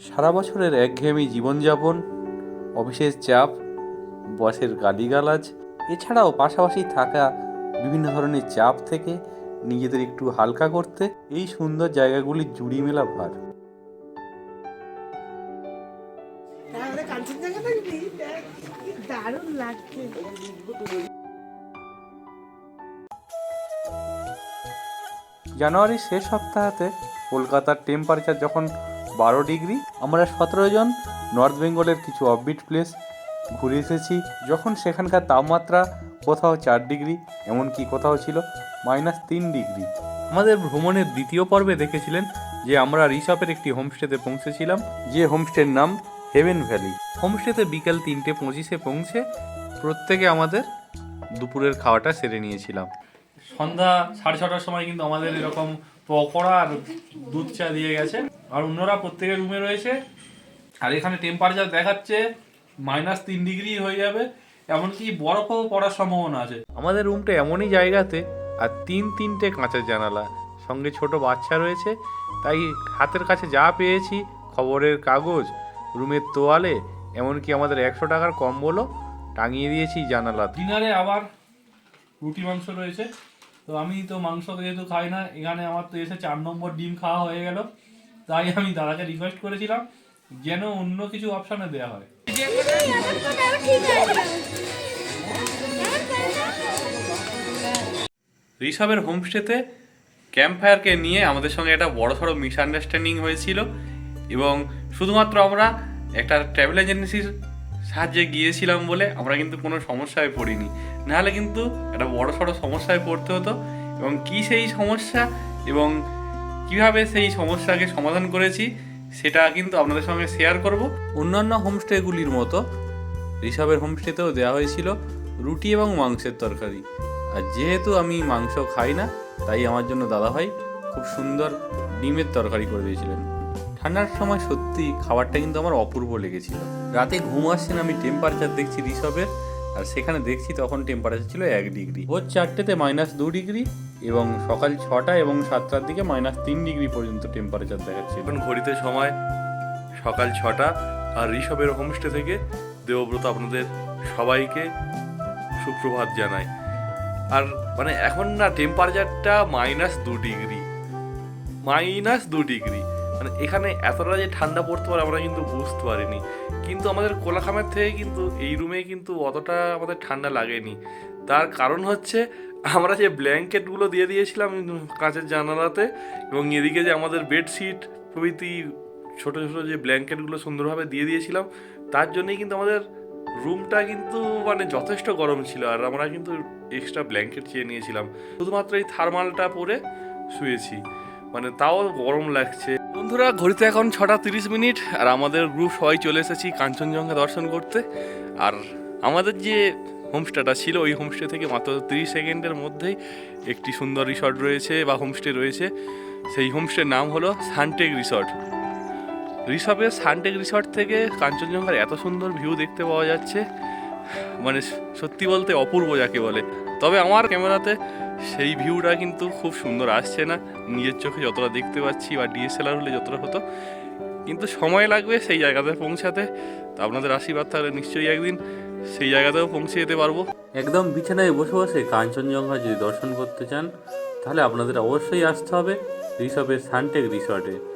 সারা বছরের একঘেয়েমি জীবনযাপন অফিসের চাপ বসের গালিগালাজ এছাড়াও পাশাপাশি থাকা বিভিন্ন ধরনের চাপ থেকে নিজেদের একটু হালকা করতে এই সুন্দর জায়গাগুলি জুড়ি মেলা ভার। দারুণ লাগছে। জানুয়ারির শেষ সপ্তাহতে কলকাতার টেম্পারেচার যখন বারো ডিগ্রি। আমরা সতেরো জন নর্থ বেঙ্গলের কিছু অফবিট প্লেস ঘুরে এসেছি। যখন সেখানকার তাপমাত্রা কোথাও চার ডিগ্রি, এমনকি কোথাও ছিল মাইনাস তিন ডিগ্রি। আমাদের ভ্রমণের দ্বিতীয় পর্বে দেখেছিলেন যে আমরা রিসপের একটি হোমস্টেতে পৌঁছেছিলাম, যে হোমস্টের নাম হেভেন ভ্যালি। হোমস্টেতে বিকেল তিনটে পঁচিশে পৌঁছে প্রত্যেকে আমাদের দুপুরের খাওয়াটা সেরে নিয়েছিলাম। সন্ধ্যা সাড়ে ছটার সময় কিন্তু আমাদের এরকম পকোড়া আর দুধ চা দিয়ে গেছে। আর অন্যরা প্রত্যেকের রুমে রয়েছে। আর এখানে টেম্পারেচার দেখাচ্ছে মাইনাস তিন ডিগ্রি হয়ে যাবে এমনকি বরফও পড়ার সম্ভাবনা আছে। আমাদের রুমটা এমনই জায়গাতে আর তিন তিনটে কাঁচের জানালা। সঙ্গে ছোট বাচ্চা রয়েছে তাই হাতের কাছে যা পেয়েছি খবরের কাগজ রুমের তোয়ালে এমনকি আমাদের একশো টাকার কম্বলও টাঙিয়ে দিয়েছি জানালা ডিনারে আবার রুটি মাংস রয়েছে। তো আমি তো মাংস যেহেতু খাই না এখানে আমার তো এসে চার নম্বর ডিম খাওয়া হয়ে গেল। তাই আমি দাদাকে রিকোয়েস্ট করেছিলাম যেন অন্য কিছু অপশানে দেওয়া হয়। ঋষভের হোমস্টেতে ক্যাম্প ফায়ারকে নিয়ে আমাদের সঙ্গে একটা বড় সড়ো মিসআন্ডারস্ট্যান্ডিং হয়েছিল এবং শুধুমাত্র আমরা একটা ট্রাভেল এজেন্সির সাহায্যে গিয়েছিলাম বলে আমরা কিন্তু কোনো সমস্যায় পড়িনি। নাহলে কিন্তু একটা বড় সড়ো সমস্যায় পড়তে হতো এবং কী সেই সমস্যা এবং কীভাবে সেই সমস্যাকে সমাধান করেছি সেটা কিন্তু আপনাদের সঙ্গে শেয়ার করব। অন্যান্য হোমস্টেগুলির মতো ঋষভের হোমস্টেতেও দেওয়া হয়েছিল রুটি এবং মাংসের তরকারি। আর যেহেতু আমি মাংস খাই না, তাই আমার জন্য দাদাভাই খুব সুন্দর ডিমের তরকারি করে দিয়েছিলেন। ঠান্ডার সময় সত্যি খাবারটা কিন্তু আমার অপূর্ব লেগেছিল। রাতে ঘুম আসছে না, আমি টেম্পারেচার দেখছি ঋষভের। আর সেখানে দেখছি তখন টেম্পারেচার ছিল এক ডিগ্রি ভোর চারটেতে মাইনাস দু ডিগ্রি এবং সকাল ছটা এবং সাতটার দিকে মাইনাস তিন ডিগ্রি পর্যন্ত টেম্পারেচার দেখাচ্ছে এখন ঘড়িতে সময় সকাল ছটা আর ঋষভের হোমস্টে থেকে দেবব্রত আপনাদের সবাইকে সুপ্রভাত জানায় আর মানে এখন না টেম্পারেচারটা মাইনাস দু ডিগ্রি মাইনাস দু ডিগ্রি মানে এখানে এতটা যে ঠান্ডা পড়তে পারে আমরা কিন্তু বুঝতে পারিনি। কিন্তু আমাদের কোলাখামের থেকে কিন্তু এই রুমে কিন্তু অতটা আমাদের ঠান্ডা লাগেনি। তার কারণ হচ্ছে আমরা যে ব্ল্যাঙ্কেটগুলো দিয়ে দিয়েছিলাম কাঁচের জানালাতে এবং এদিকে যে আমাদের বেডশিট প্রভৃতি ছোটো ছোটো যে ব্ল্যাঙ্কেটগুলো সুন্দরভাবে দিয়ে দিয়েছিলাম, তার জন্যই কিন্তু আমাদের রুমটা কিন্তু মানে যথেষ্ট গরম ছিল আর আমরা কিন্তু এক্সট্রা ব্ল্যাঙ্কেট চেয়ে নিয়েছিলাম। শুধুমাত্র এই থার্মালটা পরে শুয়েছি। মানে তাও গরম লাগছে। বন্ধুরা, ঘড়িতে এখন ছটা তিরিশ মিনিট, আর আমাদের গ্রুপ সবাই চলে এসেছি কাঞ্চনজঙ্ঘা দর্শন করতে। আর আমাদের যে হোমস্টেটা ছিল, ওই হোমস্টে থেকে মাত্র তিরিশ সেকেন্ডের মধ্যেই একটি সুন্দর রিসর্ট রয়েছে, বা হোমস্টে রয়েছে। সেই হোমস্টের নাম হলো সানটেক রিসর্ট রিসর্টের সানটেক রিসর্ট থেকে কাঞ্চনজঙ্ঘার এত সুন্দর ভিউ দেখতে পাওয়া যাচ্ছে। মানে সত্যি বলতে অপূর্ব যাকে বলে। তবে আমার ক্যামেরাতে সেই ভিউটা কিন্তু খুব সুন্দর। আসছে না। নিজের চোখে যতটা দেখতে পাচ্ছি বা ডিএসএলআর হলে যতটা হতো। কিন্তু সময় লাগবে সেই জায়গাতে পৌঁছাতে। তো আপনাদের আশীর্বাদ থাকলে নিশ্চয়ই একদিন সেই জায়গাতেও পৌঁছে যেতে পারব। একদম বিছানায় বসে বসে কাঞ্চনজঙ্ঘা যদি দর্শন করতে চান, তাহলে আপনাদের অবশ্যই আসতে হবে রিসপের সানটেক রিসর্টে।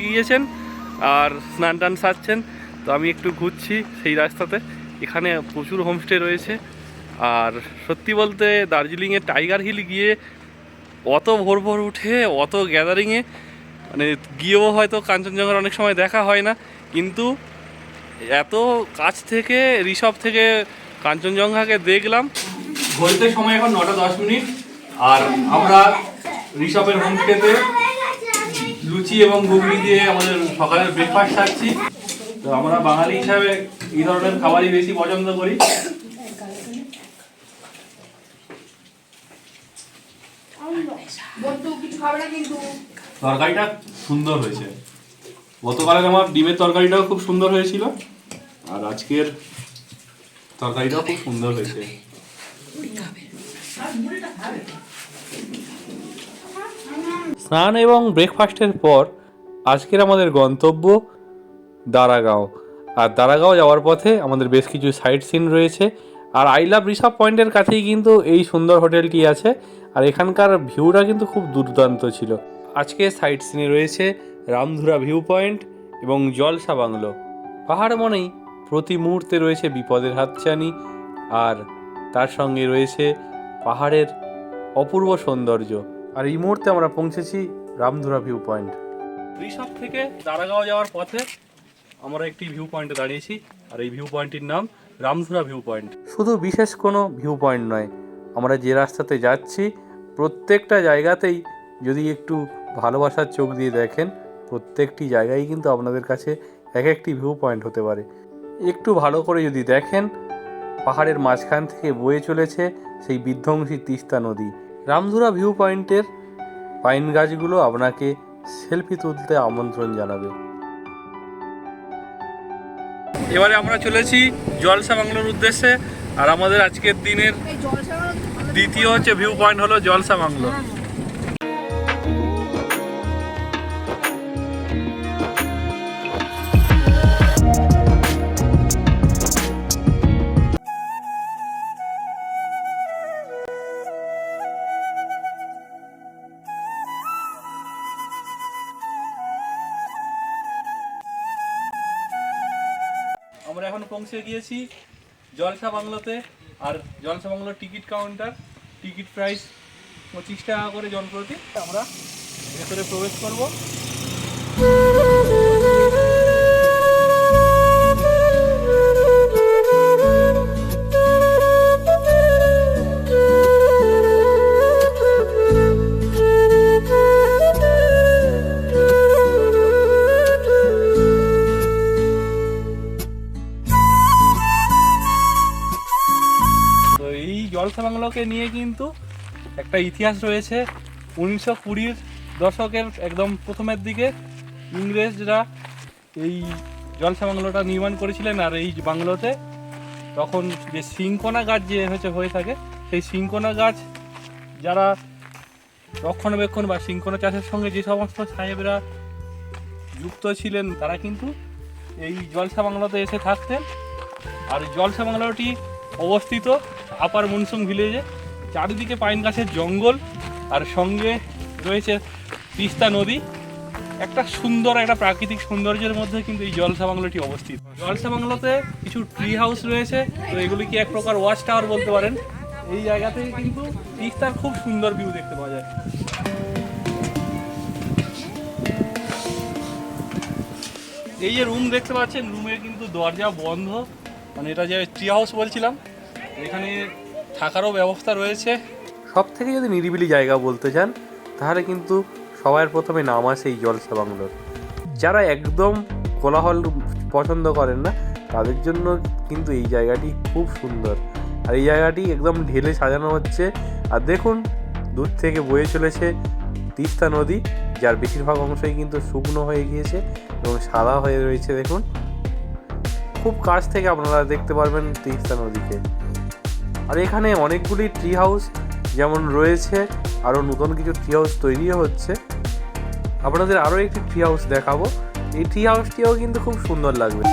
গিয়েছেন আর স্নান টান সারছেন। তো আমি একটু ঘুরছি সেই রাস্তাতে। এখানে প্রচুর হোমস্টে রয়েছে। আর সত্যি বলতে দার্জিলিংয়ে টাইগার হিল গিয়ে অত ভোর ভোর উঠে, অত গ্যাদারিংয়ে মানে গিয়েও হয়তো কাঞ্চনজঙ্ঘার অনেক সময় দেখা হয় না। কিন্তু এত কাছ থেকে ঋষভ থেকে কাঞ্চনজঙ্ঘাকে দেখলাম। ঘড়িতে সময় এখন নটা দশ মিনিট। আর আমরা ঋষভের হোমস্টেতে লুচি এবং ঘুগনি দিয়ে আমাদের সকালের ব্রেকফাস্ট খাচ্ছি। তো আমরা বাঙালি হিসাবে এই ধরনের খাবারই বেশি পছন্দ করি। তরকারিটা সুন্দর হয়েছে। গতকালের আমার ডিমের তরকারিটাও খুব সুন্দর হয়েছিল। আর আজকের তরকারিটাও খুব সুন্দর হয়েছে। স্নান এবং ব্রেকফাস্টের পর আজকের আমাদের গন্তব্য দারাগাঁও। আর দারাগাঁও যাওয়ার পথে আমাদের বেশ কিছু সাইট সিন রয়েছে। আর আই লাভ ঋষভ পয়েন্টের কাছেই কিন্তু এই সুন্দর হোটেলটি আছে। আর এখানকার ভিউটা কিন্তু খুব দুর্দান্ত ছিল। আজকে সাইট সিনে রয়েছে রামধুরা ভিউ পয়েন্ট এবং জলসা বাংলো। পাহাড় মনেই প্রতি মুহূর্তে রয়েছে বিপদের হাতছানি, আর তার সঙ্গে রয়েছে পাহাড়ের অপূর্ব সৌন্দর্য। আর এই মুহূর্তে আমরা পৌঁছেছি রামধুরা ভিউ পয়েন্ট। ঋষভ থেকে দারাগাঁও যাওয়ার পথে আমরা একটি ভিউ পয়েন্টে দাঁড়িয়েছি আর এই ভিউ পয়েন্টটির নাম রামধুরা ভিউ পয়েন্ট। শুধু বিশেষ কোনো ভিউ পয়েন্ট নয় আমরা যে রাস্তাতে যাচ্ছি প্রত্যেকটা জায়গাতেই যদি একটু ভালোবাসার চোখ দিয়ে দেখেন প্রত্যেকটি জায়গায় কিন্তু আপনাদের কাছে এক একটি ভিউ পয়েন্ট হতে পারে। একটু ভালো করে যদি দেখেন পাহাড়ের মাঝখান থেকে বয়ে চলেছে সেই বিধ্বংসী তিস্তা নদী। রামধুরা ভিউ পয়েন্টের পাইন গাছগুলো আপনাকে সেলফি তুলতে আমন্ত্রণ জানাবে। এবারে আমরা চলেছি জলসা বাংলোর উদ্দেশ্যে আর আমাদের আজকের দিনের দ্বিতীয় হচ্ছে ভিউ পয়েন্ট হলো জলসা বাংলো। পৌঁছে গিয়েছি জলসা বাংলোতে। আর জলসা বাংলোর টিকিট কাউন্টার, টিকিট প্রাইস পঁচিশ টাকা করে জনপ্রতি। আমরা ভেতরে প্রবেশ করব। বাংলোকে নিয়ে কিন্তু একটা ইতিহাস রয়েছে। উনিশশো কুড়ির দশকের একদম প্রথমের দিকে ইংরেজরা এই জলসা বাংলোটা নির্মাণ করেছিলেন আর এই বাংলোতে তখন যে সিংকোনা গাছ যে হচ্ছে হয়ে থাকে, সেই সিংকোনা গাছ যারা রক্ষণাবেক্ষণ বা সিংকোনা চাষের সঙ্গে যে সমস্ত সাহেবরা যুক্ত ছিলেন, তারা কিন্তু এই জলসা বাংলোতে এসে থাকতেন। আর জলসা বাংলোটি অবস্থিত, আপার মনসুং ভিলেজে। চারিদিকে পাইন গাছের জঙ্গল, আর সঙ্গে রয়েছে তিস্তা নদী। একটা সুন্দর, একটা প্রাকৃতিক সৌন্দর্যের মধ্যে কিন্তু এই জলসা বাংলোটি অবস্থিত। জলসা বাংলোতে কিছু ট্রি হাউস রয়েছে, তো এগুলিকে এক প্রকার ওয়াচ টাওয়ার বলতে পারেন। এই জায়গা থেকে কিন্তু তিস্তার খুব সুন্দর ভিউ দেখতে পাওয়া যায়। এই যে রুম দেখতে পাচ্ছেন রুমের কিন্তু দরজা বন্ধ। মানে এটা যে ট্রি হাউস বলছিলাম, এখানে থাকারও ব্যবস্থা রয়েছে। সব থেকে যদি নিরিবিলি জায়গা বলতে চান, তাহলে কিন্তু সবার প্রথমে নাম আসে এই জলসা বাংলোর যারা একদম কোলাহল পছন্দ করেন না, তাদের জন্য কিন্তু এই জায়গাটি খুব সুন্দর। আর এই জায়গাটি একদম ঢেলে সাজানো হচ্ছে। আর দেখুন, দূর থেকে বয়ে চলেছে তিস্তা নদী, যার বেশিরভাগ অংশই কিন্তু শুকনো হয়ে গিয়েছে এবং সাদা হয়ে রয়েছে, দেখুন। খুব কাছ থেকে আপনারা দেখতে পারবেন তিস্তা নদীকে। আর এখানে অনেকগুলি ট্রি হাউস যেমন রয়েছে, আরও নতুন কিছু ট্রি হাউস তৈরিও হচ্ছে। আপনাদের আরও একটি ট্রি হাউস দেখাবো। এই ট্রি হাউসটিও কিন্তু খুব সুন্দর লাগবে।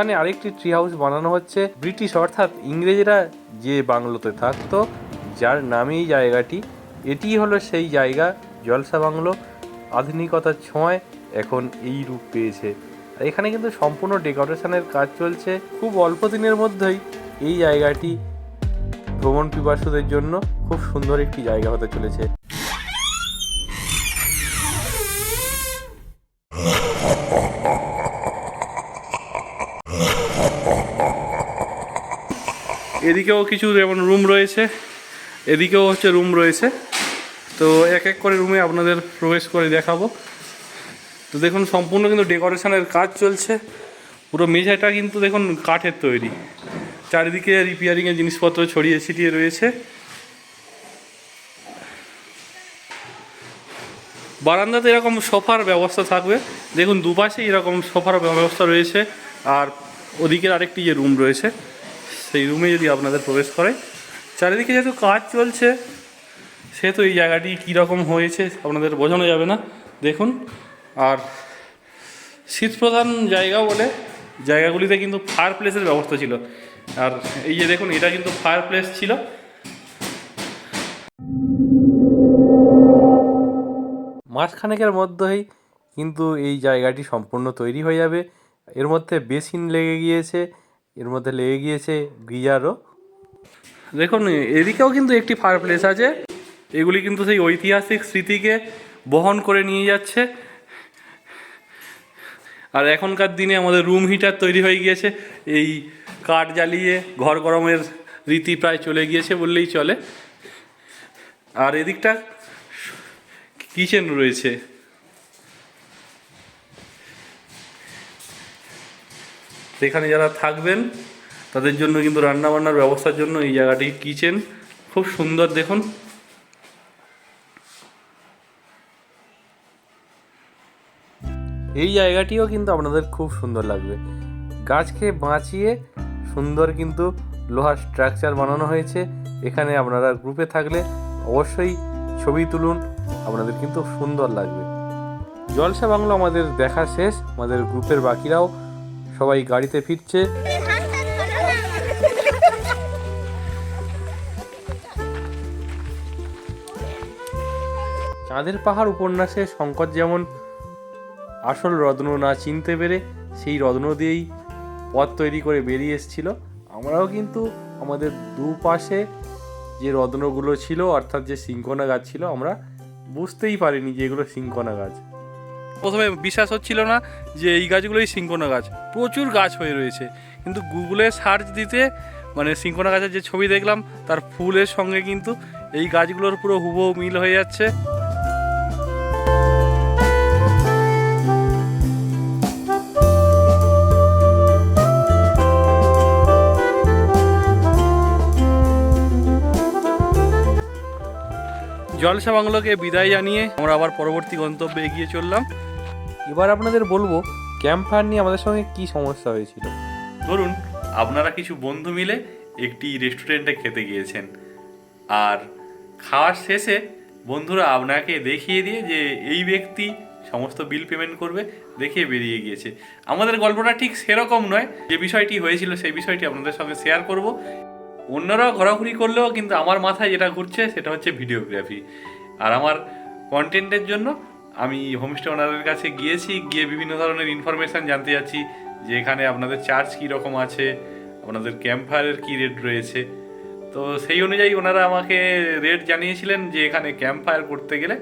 এখানে আরেকটি ট্রি হাউস বানানো হচ্ছে। ব্রিটিশ অর্থাৎ ইংরেজরা যে বাংলোতে থাকতো, যার নামেই জায়গাটি এটি হলো সেই জায়গা, জলসা বাংলো। আধুনিকতার ছোঁয় এখন এই রূপ পেয়েছে। এখানে কিন্তু সম্পূর্ণ ডেকোরেশনের কাজ চলছে। খুব অল্প দিনের মধ্যেই এই জায়গাটি ভ্রমণ পিপাসুদের জন্য খুব সুন্দর একটি জায়গা হতে চলেছে। এদিকেও কিছু যেমন রুম রয়েছে, এদিকেও হচ্ছে রুম রয়েছে। তো এক এক করে রুমে আপনাদের প্রবেশ করে দেখাবো। তো দেখুন, সম্পূর্ণ কিন্তু ডেকোরেশনের কাজ চলছে। পুরো মেঝেটা কিন্তু দেখুন কাঠের তৈরি। চারিদিকে রিপেয়ারিংয়ের জিনিসপত্র ছড়িয়ে ছিটিয়ে রয়েছে। বারান্দাতে এরকম সোফার ব্যবস্থা থাকবে। দেখুন, দুপাশে এরকম সোফার ব্যবস্থা রয়েছে। আর ওদিকের আরেকটি যে রুম রয়েছে সেই রুমে যদি আপনাদের প্রবেশ করে। চারিদিকে যেহেতু কাজ চলছে, সেহেতু এই জায়গাটি কীরকম হয়েছে আপনাদের বোঝানো যাবে না। দেখুন, আর শীতপ্রধান জায়গা বলে জায়গাগুলিতে কিন্তু ফায়ার প্লেসের ব্যবস্থা ছিল। আর এই যে দেখুন, এটা কিন্তু ফায়ার প্লেস ছিল। মাসখানেকের মধ্যেই কিন্তু এই জায়গাটি সম্পূর্ণ তৈরি হয়ে যাবে। এর মধ্যে বেসিন লেগে গিয়েছে এর মধ্যে লেগে গিয়েছে গিজারও। দেখুন, এদিকেও কিন্তু একটি ফায়ার প্লেস আছে। এগুলি কিন্তু সেই ঐতিহাসিক স্মৃতিকে বহন করে নিয়ে যাচ্ছে। আর এখনকার দিনে আমাদের রুম হিটার তৈরি হয়ে গিয়েছে। এই কাঠ জ্বালিয়ে ঘর গরমের রীতি প্রায় চলে গিয়েছে বললেই চলে। আর এদিকটা কিচেন রয়েছে। এখানে যারা থাকবেন, তাদের জন্য কিন্তু রান্নাবান্নার ব্যবস্থার জন্য এই জায়গাটি কিচেন। খুব সুন্দর দেখুন। এই জায়গাটিও কিন্তু আপনাদের খুব সুন্দর লাগবে। গাছকে বাঁচিয়ে সুন্দর কিন্তু লোহার স্ট্রাকচার বানানো হয়েছে। এখানে আপনারা গ্রুপে থাকলে অবশ্যই ছবি তুলুন, আপনাদের কিন্তু সুন্দর লাগবে। জলসা বাংলো আমাদের দেখা শেষ, আমাদের গ্রুপের বাকিরাও সবাই গাড়িতে ফিরছে। চাঁদের পাহাড় উপন্যাসে শঙ্কর যেমন আসল রত্ন না চিনতে পেরে, সেই রত্ন দিয়েই পথ তৈরি করে বেরিয়ে এসেছিল। আমরাও কিন্তু আমাদের দুপাশে যে রত্নগুলো ছিল, অর্থাৎ যে সিংকোনা গাছ ছিল, আমরা বুঝতেই পারিনি যে এগুলো সিংকোনা গাছ। প্রথমে বিশ্বাস হচ্ছিল না যে এই গাছগুলোই সিংকোনা গাছ। প্রচুর গাছ হয়ে রয়েছে। কিন্তু গুগলে সার্চ দিতে মানে সিংকোনা গাছের যে ছবি দেখলাম, তার ফুলের সঙ্গে কিন্তু এই গাছগুলোর পুরো হুবহু মিল হয়ে যাচ্ছে। জলসা বাংলোকে বিদায় জানিয়ে আমরা আবার পরবর্তী গন্তব্যে এগিয়ে চললাম। এবার আপনাদের বলব ক্যাম্প ফায়ার নিয়ে আমাদের সঙ্গে কি সমস্যা হয়েছিল? ধরুন, আপনারা কিছু বন্ধু মিলে একটি রেস্টুরেন্টে খেতে গিয়েছেন। আর খাওয়ার শেষে বন্ধুরা আপনাকে দেখিয়ে দিয়ে যে এই ব্যক্তি সমস্ত বিল পেমেন্ট করবে, দেখিয়ে বেরিয়ে গিয়েছে। আমাদের গল্পটা ঠিক সেরকম নয়। যে বিষয়টি হয়েছিল, সেই বিষয়টি আপনাদের সঙ্গে শেয়ার করব। অন্যরা ঘোরাঘুরি করলেও কিন্তু আমার মাথায় যেটা ঘুরছে, সেটা হচ্ছে ভিডিওগ্রাফি আর আমার কন্টেন্টের জন্য আমি হোমস্টে ওনারের কাছে গিয়েছি, গিয়ে বিভিন্ন ধরনের ইনফরমেশান জানতে যাচ্ছি যে এখানে আপনাদের চার্জ কী রকম আছে, আপনাদের ক্যাম্প ফায়ারের কী রেট রয়েছে। তো সেই অনুযায়ী ওনারা আমাকে রেট জানিয়েছিলেন যে এখানে ক্যাম্প ফায়ার করতে গেলে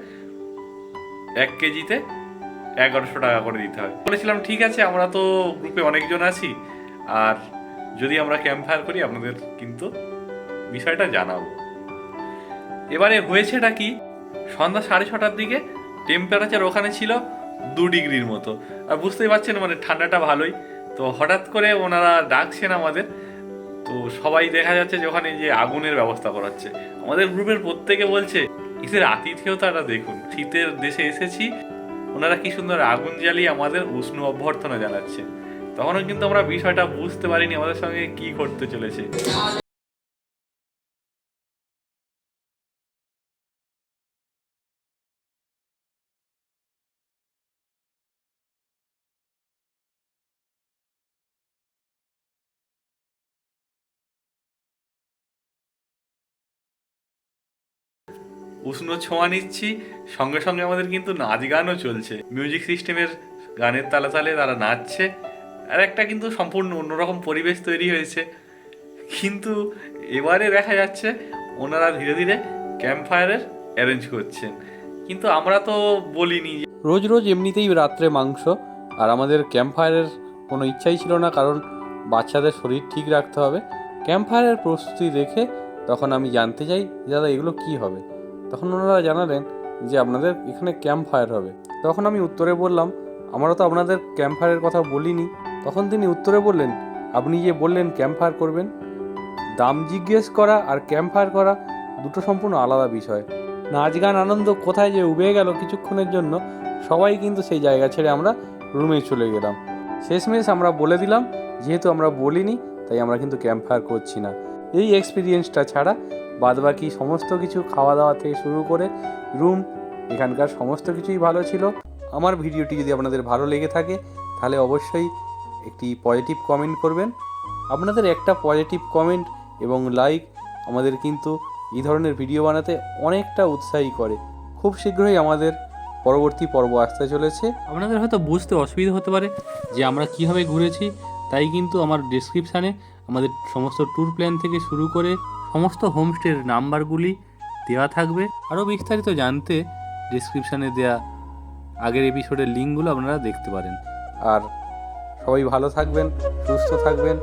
এক কেজিতে এগারোশো টাকা করে দিতে হয় বলেছিলাম, ঠিক আছে, আমরা তো গ্রুপে অনেকজন আছি, আর যদি আমরা ক্যাম্প ফায়ার করি, আপনাদের কিন্তু বিষয়টা জানাব। এবারে হয়েছেটা কি? সন্ধ্যা সাড়ে ছটার দিকে টেম্পারেচার ওখানে ছিল দু ডিগ্রির মতো। আর বুঝতেই পারছেন মানে ঠান্ডাটা ভালোই। তো হঠাৎ করে ওনারা ডাকছেন আমাদের। তো সবাই দেখা যাচ্ছে যে ওখানে যে আগুনের ব্যবস্থা করাচ্ছে। আমাদের গ্রুপের প্রত্যেকে বলছে এদের আতিথেয়তাটা দেখুন, শীতের দেশে এসেছি। ওনারা কি সুন্দর আগুন জ্বালিয়ে আমাদের উষ্ণ অভ্যর্থনা জানাচ্ছে। তখনও কিন্তু আমরা বিষয়টা বুঝতে পারিনি আমাদের সঙ্গে কি ঘটতে চলেছে। উষ্ণ ছোঁয়া নিচ্ছি। সঙ্গে সঙ্গে আমাদের কিন্তু নাচ গানও চলছে। মিউজিক সিস্টেমের গানের তালে তালে তারা নাচছে। আর একটা কিন্তু সম্পূর্ণ অন্যরকম পরিবেশ তৈরি হয়েছে। কিন্তু এবারে দেখা যাচ্ছে ওনারা ধীরে ধীরে ক্যাম্প ফায়ারের অ্যারেঞ্জ করছেন। কিন্তু আমরা তো বলিনি রোজ রোজ এমনিতেই রাত্রে মাংস। আর আমাদের ক্যাম্প ফায়ারের কোনো ইচ্ছাই ছিল না, কারণ বাচ্চাদের শরীর ঠিক রাখতে হবে। ক্যাম্প ফায়ারের প্রস্তুতি দেখে তখন আমি জানতে চাই দাদা, এগুলো কি হবে? তখন ওনারা জানালেন যে আপনাদের এখানে ক্যাম্প ফায়ার হবে। তখন আমি উত্তরে বললাম আমরা তো আপনাদের ক্যাম্প ফায়ারের কথা বলিনি। তখন তিনি উত্তরে বললেন, আপনি যে বললেন ক্যাম্প ফায়ার করবেন, দাম জিজ্ঞেস করা আর ক্যাম্প ফায়ার করা দুটো সম্পূর্ণ আলাদা বিষয়। নাচ গান আনন্দ কোথায় যে উবে গেল কিছুক্ষণের জন্য, সবাই কিন্তু সেই জায়গা ছেড়ে আমরা রুমে চলে গেলাম। শেষমেশ আমরা বলে দিলাম, যেহেতু আমরা বলিনি, তাই আমরা কিন্তু ক্যাম্প ফায়ার করছি না। এই এক্সপিরিয়েন্সটা ছাড়া বাদবাকি সমস্ত কিছু খাওয়া দাওয়া থেকে শুরু করে রুম এখানকার সমস্ত কিছুই ভালো ছিল। আমার ভিডিওটি যদি আপনাদের ভালো লেগে থাকে, তাহলে অবশ্যই একটি পজিটিভ কমেন্ট করবেন। আপনাদের একটা পজিটিভ কমেন্ট এবং লাইক আমাদের কিন্তু এই ধরনের ভিডিও বানাতে অনেকটা উৎসাহী করে। খুব শীঘ্রই আমাদের পরবর্তী পর্ব আসতে চলেছে। আপনাদের হয়তো বুঝতে অসুবিধা হতে পারে যে আমরা কীভাবে ঘুরেছি, তাই কিন্তু আমার ডিসক্রিপশানে আমাদের সমস্ত ট্যুর প্ল্যান থেকে শুরু করে সমস্ত হোমস্টের নাম্বারগুলি দেওয়া থাকবে। আরও বিস্তারিত জানতে ডিসক্রিপশানে দেওয়া আগের এপিসোডের লিঙ্কগুলো আপনারা দেখতে পারেন। আর সবাই ভালো থাকবেন সুস্থ থাকবেন।